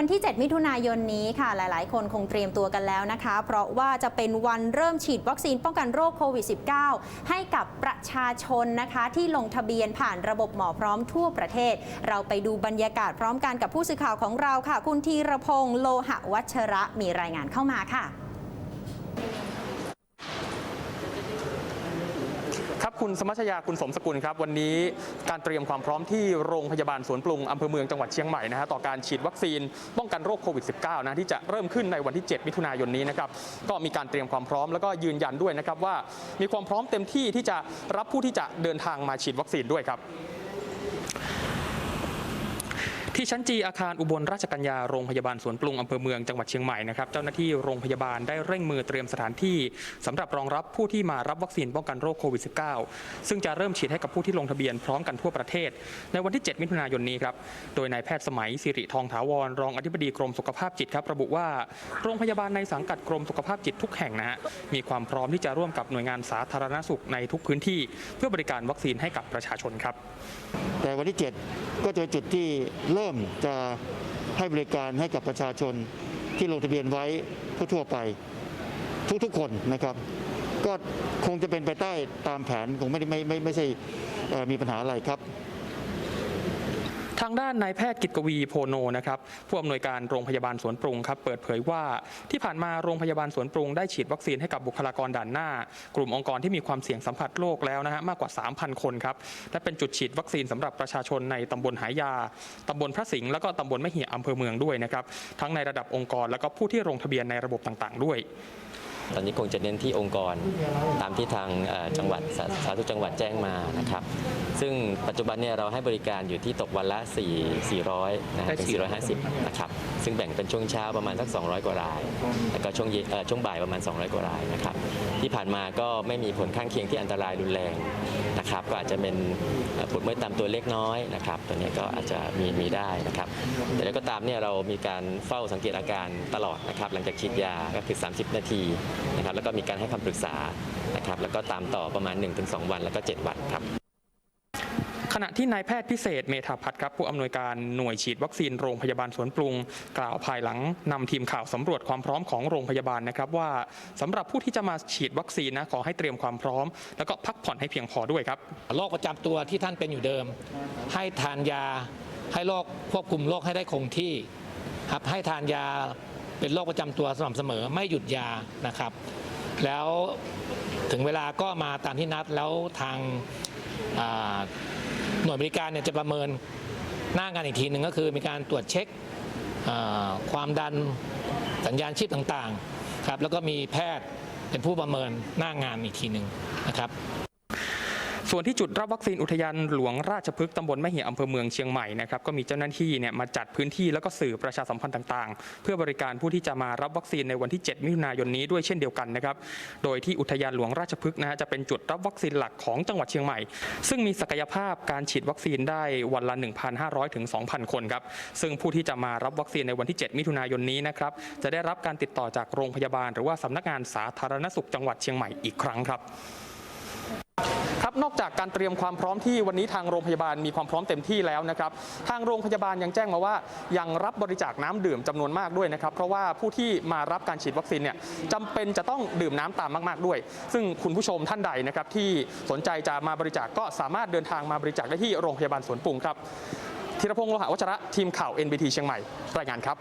วันที่ 7 มิถุนายนนี้ค่ะหลาย ๆ คนคงเตรียมตัวกันแล้วนะคะ เพราะว่าจะเป็นวันเริ่มฉีดวัคซีนป้องกันโรคโควิด -19 ให้กับประชาชนนะคะที่ลงทะเบียนผ่านระบบหมอพร้อมทั่วประเทศ เราไปดูบรรยากาศพร้อมกันกับผู้สื่อข่าวของเราค่ะ คุณธีรพงศ์โลหะวัชระมีรายงานเข้ามาค่ะ คุณสมัชยาคุณสมสกุลครับ วันนี้การเตรียมความพร้อมที่โรงพยาบาลสวนปรุงอำเภอเมืองจังหวัดเชียงใหม่นะฮะต่อการฉีดวัคซีนป้องกันโรคโควิด -19 นะที่จะเริ่มขึ้นในวันที่ 7 มิถุนายนนี้นะครับก็มีการเตรียมความพร้อมแล้วก็ยืนยันด้วยนะครับว่ามีความพร้อมเต็มที่ที่จะรับผู้ที่จะเดินทางมาฉีดวัคซีนด้วยครับ ที่ชั้นจีอาคารอุบลราชกัญญาโรงพยาบาลสวนปรุงอำเภอเมืองจังหวัดเชียงใหม่นะครับเจ้าหน้าที่โรงพยาบาลได้เร่งมือเตรียมสถานที่สำหรับรองรับผู้ที่มารับวัคซีนป้องกันโรคโควิด -19 ซึ่งจะเริ่มฉีดให้กับผู้ที่ลงทะเบียนพร้อมกันทั่วประเทศ ในวันที่ 7 มิถุนายนนี้ครับโดยนายแพทย์สมัยสิริทองถาวรรองอธิบดีกรมสุขภาพจิตครับระบุว่าโรงพยาบาลในสังกัดกรมสุขภาพจิตทุกแห่งนะฮะมีความพร้อมที่จะร่วมกับหน่วยงานสาธารณสุขในทุกพื้นที่ เพื่อบริการวัคซีนให้กับประชาชนครับ แต่วันที่ 7 ก็จะจุดที่เริ่มริ่มจะให้บริการให้กับประชาชนที่ลงทะเบียนไว้ทั่วๆไปทุกๆคนนะครับ ก็คงจะเป็นไปใต้ตามแผนคงไม่ได้ไม่ไม่ไม่ใช่เอ่มีปัญหาอะไรครับ ทางด้านนายแพทย์กิตกวีโพโนนะครับผู้อำนวยการโรงพยาบาลสวนปรุงครับเปิดเผยว่าที่ผ่านมาโรงพยาบาลสวนปรุงได้ฉีดวัคซีนให้กับบุคลากรด่านหน้า กลุ่มองค์กรที่มีความเสี่ยงสัมผัสโรคแล้วนะฮะมากกว่า 3,000 คนครับและเป็นจุดฉีดวัคซีนสำหรับประชาชนในตำบลหายาตำบลพระสิงห์แล้วก็ตำบลแมะเหียอำเภอเมืองด้วยนะครับทั้งในระดับองค์กรแล้วก็ผู้ที่ลงทะเบียนในระบบต่าง ๆ ด้วย ตอนนี้คงจะเน้นที่องค์กรตามที่ทางเอ่อจังหวัดสาสาธารณสุขจังหวัดแจ้งมานะครับ ซึ่งปัจจุบันเนี่ยเราให้บริการอยู่ที่ตกวันละ 4 400นะฮะถึง450นะครับซึ่งแบ่งเป็นช่วงเช้าประมาณสัก 200 กว่าราย แล้วก็ช่วงเย็นเอ่อช่วงบ่ายประมาณ 200 กว่ารายนะครับที่ผ่านมาก็ไม่มีผลข้างเคียงที่อันตรายรุนแรงนะครับ ก็อาจจะเป็นเอ่อปวดเมื่อยตามตัวเล็กน้อยนะครับตัวนี้ก็อาจจะมีมีได้นะครับ แต่แล้วก็ตามเนี่ยเรามีการเฝ้าสังเกตอาการตลอดนะครับ หลังจากฉีดยาก็คือ 30 นาทีนะครับแล้วก็มีการให้คำปรึกษานะครับแล้วก็ตามต่อประมาณ 1-2 วันแล้วก็ 7 วันครับขณะที่นายแพทย์พิเศษเมธาพัฒน์ครับผู้อำนวยการหน่วยฉีดวัคซีนโรงพยาบาลสวนปรุง กล่าวภายหลังนำทีมข่าวสำรวจความพร้อมของโรงพยาบาลนะครับว่าสำหรับผู้ที่จะมาฉีดวัคซีนนะขอให้เตรียมความพร้อม แล้วก็พักผ่อนให้เพียงพอด้วยครับโรคประจำตัวที่ท่านเป็นอยู่เดิม ให้ทานยาให้โรคควบคุมโรคให้ได้คงที่ครับให้ทานยา เป็นโรคประจำตัวสม่ำเสมอไม่หยุดยานะครับ แล้วถึงเวลาก็มาตามที่นัดแล้วทางาหน่วยบริการเนี่ยจะประเมินหน้างานอีกทีหนึ่งก็คือมีการตรวจเช็คความดันสัญญาณชีพต่างๆครับแล้วก็มีแพทย์เป็นผู้ประเมินหน้างานอีกทีหนึ่งนะครับ ส่วนที่จุดรับวัคซีนอุทยานหลวงราชพฤกษ์ตำบลแม่เหี่ยอำเภอเมืองเชียงใหม่นะครับก็มีเจ้าหน้าที่เนี่ยมาจัดพื้นที่แล้วก็สื่อประชาสัมพันธ์ต่างๆ เพื่อบริการผู้ที่จะมารับวัคซีนในวันที่ 7 มิถุนายนนี้ด้วยเช่นเดียวกันนะครับโดยที่อุทยานหลวงราชพฤกษ์นะฮะจะเป็นจุดรับวัคซีนหลักของจังหวัดเชียงใหม่ ซึ่งมีศักยภาพการฉีดวัคซีนได้วันละ 1,500ถึง2,000 คนครับซึ่งผู้ที่จะมารับวัคซีนในวันที่ 7 มิถุนายนนี้นะครับจะได้รับการติดต่อจากโรงพยาบาล หรือว่าสำนักงานสาธารณสุขจังหวัดเชียงใหม่อีกครั้งครับ นอกจากการเตรียมความพร้อมที่วันนี้ทางโรงพยาบาลมีความพร้อมเต็มที่แล้วนะครับ ทางโรงพยาบาลยังแจ้งมาว่ายังรับบริจาคน้ำดื่มจำนวนมากด้วยนะครับ เพราะว่าผู้ที่มารับการฉีดวัคซีนเนี่ยจำเป็นจะต้องดื่มน้ำตามมาก ๆ ด้วย ซึ่งคุณผู้ชมท่านใดนะครับที่สนใจจะมาบริจาคก็สามารถเดินทางมาบริจาคได้ที่โรงพยาบาลสวนปรุงครับธีรพงศ์โลหะวัชระทีมข่าว NBT เชียงใหม่รายงานครับ